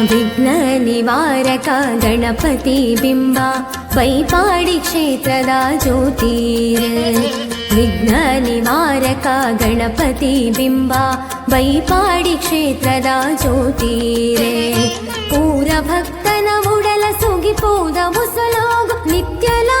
विघ्ननिवारक गणपति बिम्बा वैपाडिक्षेत्रदा ज्योतिर् विघ्ननिवारक गणपति बिम्बा वैपाडिक्षेत्रदा ज्योतिरे पूरभक्तन उडल सुगिपोद मुसलोग नित्यला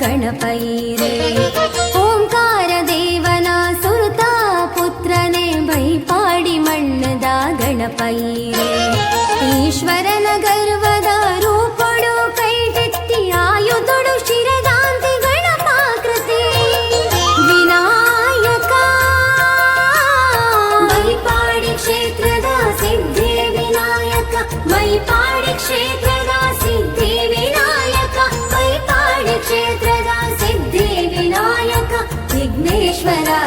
गणपैरे ओङ्कार देवना सुरता पुत्रने भैपाडि मण्णदा गणपैरे ईश्वरन गर्व श्वरा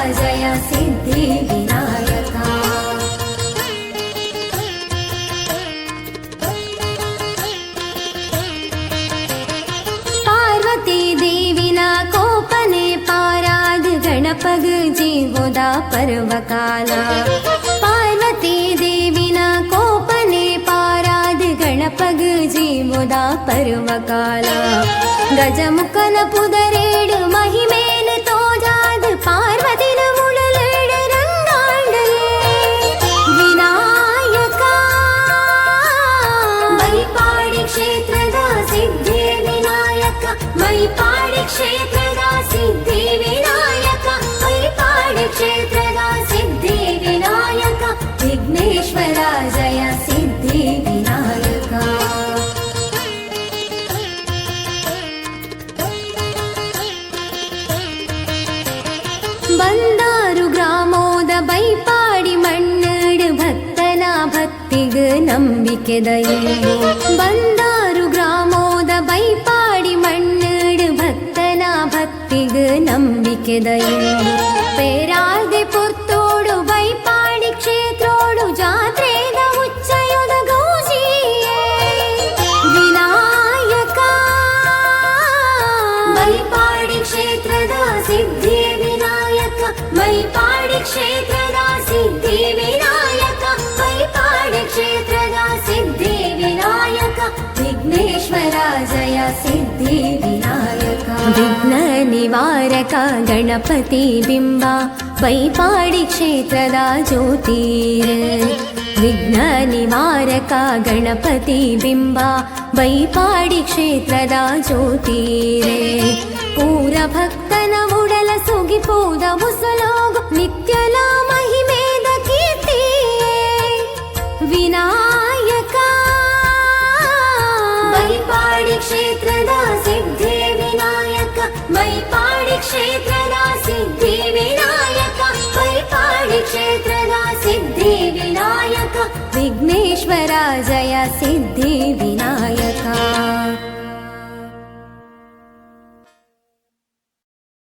पार्वती देविना कोपने पाराद गणपग जी पर्वकाला। पार्वती देविना कोपने पाराद गणपग जीमुदा पर्वकाला। गजमुकन पुरेडु महिमे പരിപാടി ക്ഷേത്രദാസി ദേവിനായക പരിപാടി ക്ഷേത്രദാസി ദേവിനായക വിഘ്നേശ്വര ജയ സിദ്ധി വിനായക. ബന്ദാരു ഗ്രാമോദ ബൈപ്പാടി മണ്ണാട് ഭക്തന ഭക്തിഗ് നമ്പിക്കെതയോ ബന്ദ ಭಕ್ತಿಗ ನಂಬಿಕೆ ದಯೆಯು ಪೇರಾದೆ ಪುರ್ತೋಡು ಬೈಪಾಡಿ ಕ್ಷೇತ್ರೋಡು ಜಾತ್ರೆದ ಉಚ್ಚಯುದ ಗೌಜಿಯೇ ವಿನಾಯಕ ಮೈಪಾಡಿ ಕ್ಷೇತ್ರದ ಸಿದ್ಧಿ ವಿನಾಯಕ ಮೈಪಾಡಿ ಕ್ಷೇತ್ರದ ಸಿದ್ಧಿ ವಿನಾಯಕ ಮೈಪಾಡಿ ಕ್ಷೇತ್ರದ ಸಿದ್ಧಿ ವಿನಾಯಕ ವಿಘ್ನೇಶ್ವರ ಜಯ ಸಿದ್ಧಿ विघ्ननिवारक गणपति बिम्बा वैपाडि क्षेत्रदा ज्योतिरे। विघ्न गणपति बिम्बा वैपाडि क्षेत्रदा ज्योतिरे। पूरभक्तन उडल मुडलसुगि मुसलोग नित्य परिपाणि सिद्धिविनायक परिपाणि सिद्धिविनायक विघ्नेश्वरा जय सिद्धिविनायका